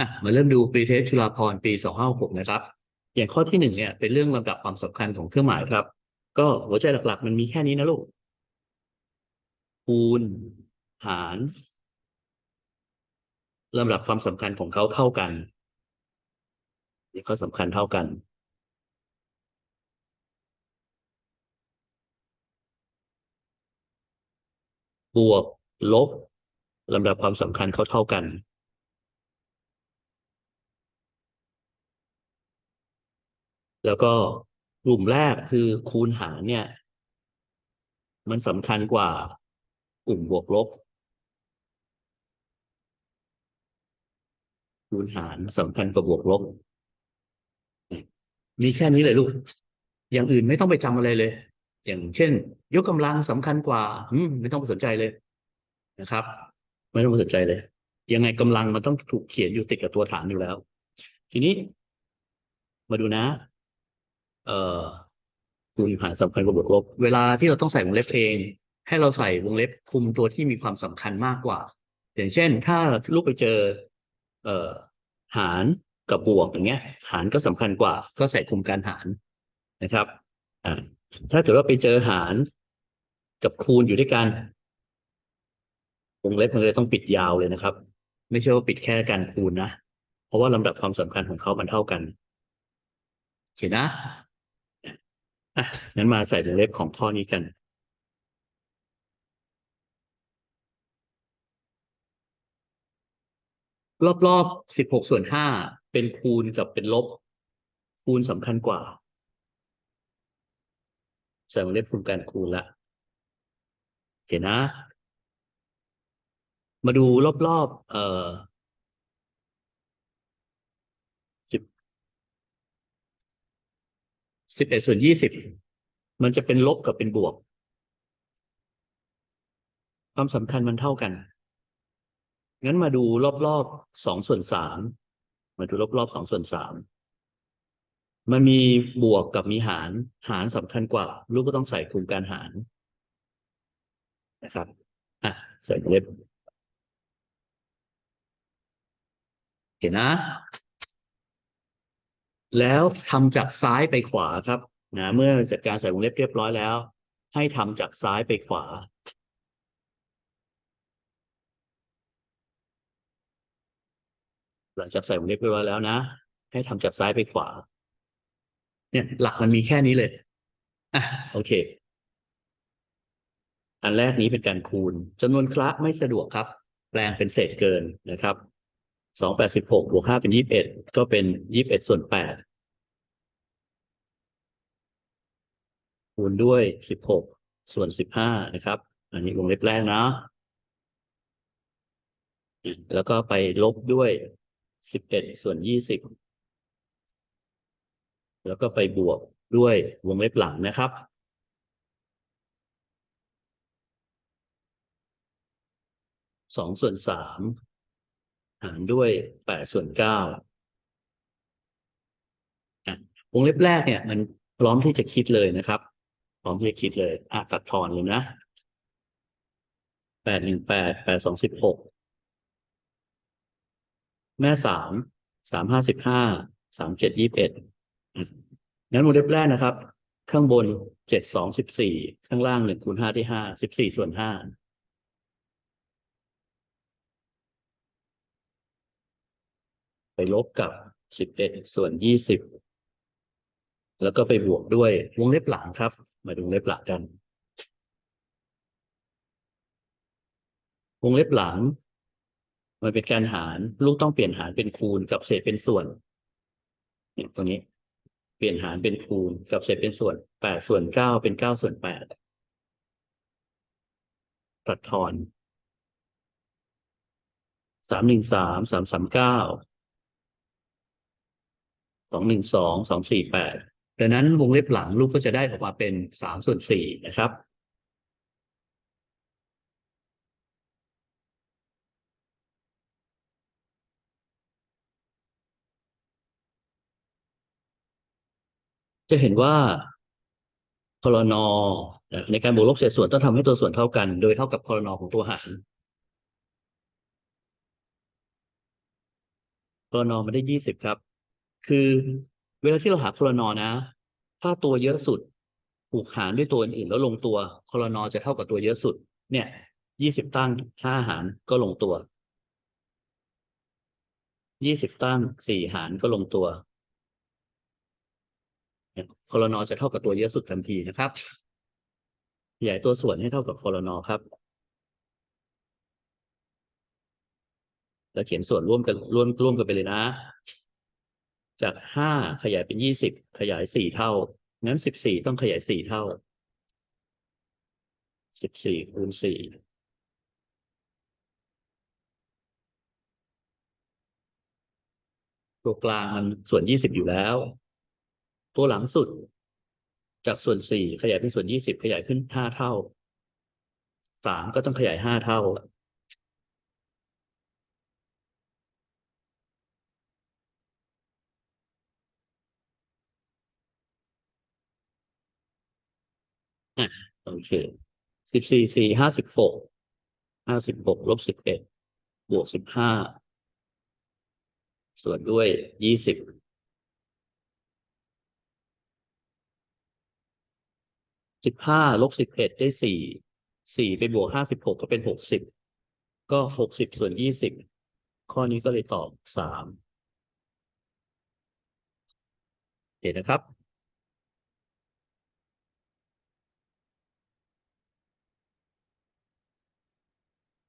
อะมาเริ่มดูปรีเทสจุฬาภรปีสองห้าหกนะครับ อย่างข้อที่หนึ่งเนี่ยเป็นเรื่องลำดับความสำคัญของเครื่องหมายครับ ก็หัวใจหลักๆ มันมีแค่นี้นะลูก คูณ หารลำดับความสำคัญของเขาเท่ากันนี่เขาสำคัญเท่ากัน บวกลบลำดับความสำคัญเขาเท่ากัน แล้วก็กลุ่มแรกคือคูณหารเนี่ย มันสำคัญกว่ากลุ่มบวกลบ คูณหารสำคัญกว่าบวกลบ มีแค่นี้เลยลูก อย่างอื่นไม่ต้องไปจำอะไรเลย อย่างเช่น ยกกำลังสำคัญกว่าไม่ต้องไปสนใจเลยนะครับ ไม่ต้องไปสนใจเลย ยังไงกำลังมันต้องถูกเขียนอยู่ติดกับตัวฐานอยู่แล้ว ทีนี้ มาดูนะ เอ่อคูณหารสำคัญกว่าบวกลบ เวลาที่เราต้องใส่วงเล็บเอง ให้เราใส่วงเล็บคุมตัวที่มีความสำคัญมากกว่า อย่างเช่น ถ้าลูกไปเจอ เอ่อหารกับบวกอย่างเงี้ย หารก็สำคัญกว่า ก็ใส่คุมการหารนะครับอ่าถ้าเกิดว่าไปเจอหารกับคูณอยู่ด้วยกันวงเล็บมันเลยต้องปิดยาวเลยนะครับ ไม่ใช่ว่าปิดแค่การคูณนะ เพราะว่าลำดับความสำคัญของเขามันเท่ากันโอเคนะ อะงั้นมาใส่วงเล็บของข้อนี้กัน รอบๆสิบหกส่วนห้าเป็นคูณกับเป็นลบ คูณสำคัญกว่า ใส่วงเล็บคุมการคูณละโอเคนะ มาดูรอบๆเอ่อสิบ สิบเอ็ดส่วนยี่สิบมันจะเป็นลบกับเป็นบวก ความสำคัญมันเท่ากัน งั้นมาดูรอบๆสองส่วนสามมาดูรอบๆสองส่วนสามมันมีบวกกับมีหาร หารสำคัญกว่า ลูกก็ต้องใส่คุมการหารนะครับ อะ ใส่เล็บเห็นนะ แล้วทำจากซ้ายไปขวาครับนะเมื่อจัดการใส่วงเล็บเรียบร้อยแล้ว ให้ทำจากซ้ายไปขวา หลังจากใส่วงเล็บเรียบร้อยแล้วนะ ให้ทำจากซ้ายไปขวา เนี่ย หลักมันมีแค่นี้เลยอะโอเค อันแรกนี้เป็นการคูณจำนวนคละไม่สะดวกครับ แปลงเป็นเศษเกินนะครับ สองแปดสิบหกบวกห้าเป็นยี่สิบเอ็ดก็เป็นยี่สิบเอ็ดส่วนแปดคูณด้วยสิบหกส่วนสิบห้านะครับ อันนี้วงเล็บแรกนะแล้วก็ไปลบด้วยสิบเอ็ดส่วนยี่สิบแล้วก็ไปบวกด้วยวงเล็บหลังนะครับ สองส่วนสาม หารด้วยแปดส่วนเก้าวงเล็บแรกเนี่ยมันพร้อมที่จะคิดเลยนะครับ พร้อมที่จะคิดเลยอะตัดทอนเลยนะแปดหนึ่งแปดแปดสองสิบหกแม่สามสามห้าสิบห้าสามเจ็ดยี่สิบเอ็ดงั้นวงเล็บแรกนะครับ ข้างบนเจ็ดสองสิบสี่ข้างล่างหนึ่งคูณห้าที่ห้าสิบสี่ส่วนห้า ไป ลบกับสิบเอ็ดส่วนยี่สิบแล้วก็ไปบวกด้วยวงเล็บหลังครับ มาดูวงเล็บหลังกัน วงเล็บหลัง มันเป็นการหารลูกต้องเปลี่ยนหารเป็นคูณกับเศษเป็นส่วนเนี่ยตรงนี้ เปลี่ยนหารเป็นคูณกับเศษเป็นส่วนแปดส่วนเก้าเป็นเก้าส่วนแปดตัดทอนสามหนึ่งสามสามสามเก้า สองหนึ่งสองสองสี่แปดดังนั้นวงเล็บหลังลูกก็จะได้ออกมาเป็นสามส่วนสี่นะครับจะเห็นว่าคลนในการบวกลบเศษส่วนต้องทำให้ตัวส่วนเท่ากัน โดยเท่ากับคลนของตัวหารคลนมันได้ยี่สิบครับ คือเวลาที่เราหาคลนนะ ถ้าตัวเยอะสุดถูกหารด้วยตัวอื่นๆแล้วลงตัวคลนจะเท่ากับตัวเยอะสุด เนี่ยยี่สิบตั้งห้าหารก็ลงตัวยี่สิบตั้งสี่หารก็ลงตัวเนี่ยคลนจะเท่ากับตัวเยอะสุดทันทีนะครับขยายตัวส่วนให้เท่ากับคลนครับแล้วเขียนส่วนร่วมกันร่วมร่วมกันไปเลยนะ จากห้าขยายเป็นยี่สิบขยายสี่เท่า งั้นสิบสี่ต้องขยายสี่เท่าสิบสี่คูณสี่ตัวกลางมันส่วนยี่สิบอยู่แล้ว ตัวหลังสุด จากส่วนสี่ขยายเป็นส่วนยี่สิบขยายขึ้นห้าเท่าสามก็ต้องขยายห้าเท่า อะ โอเคสิบสี่สี่ห้าสิบหกห้าสิบหกลบสิบเอ็ดบวกสิบห้าส่วนด้วยยี่สิบสิบห้าลบสิบเอ็ดได้สี่สี่ไปบวกห้าสิบหกก็เป็นหกสิบก็หกสิบส่วนยี่สิบข้อนี้ก็เลยตอบสามเห็นนะครับ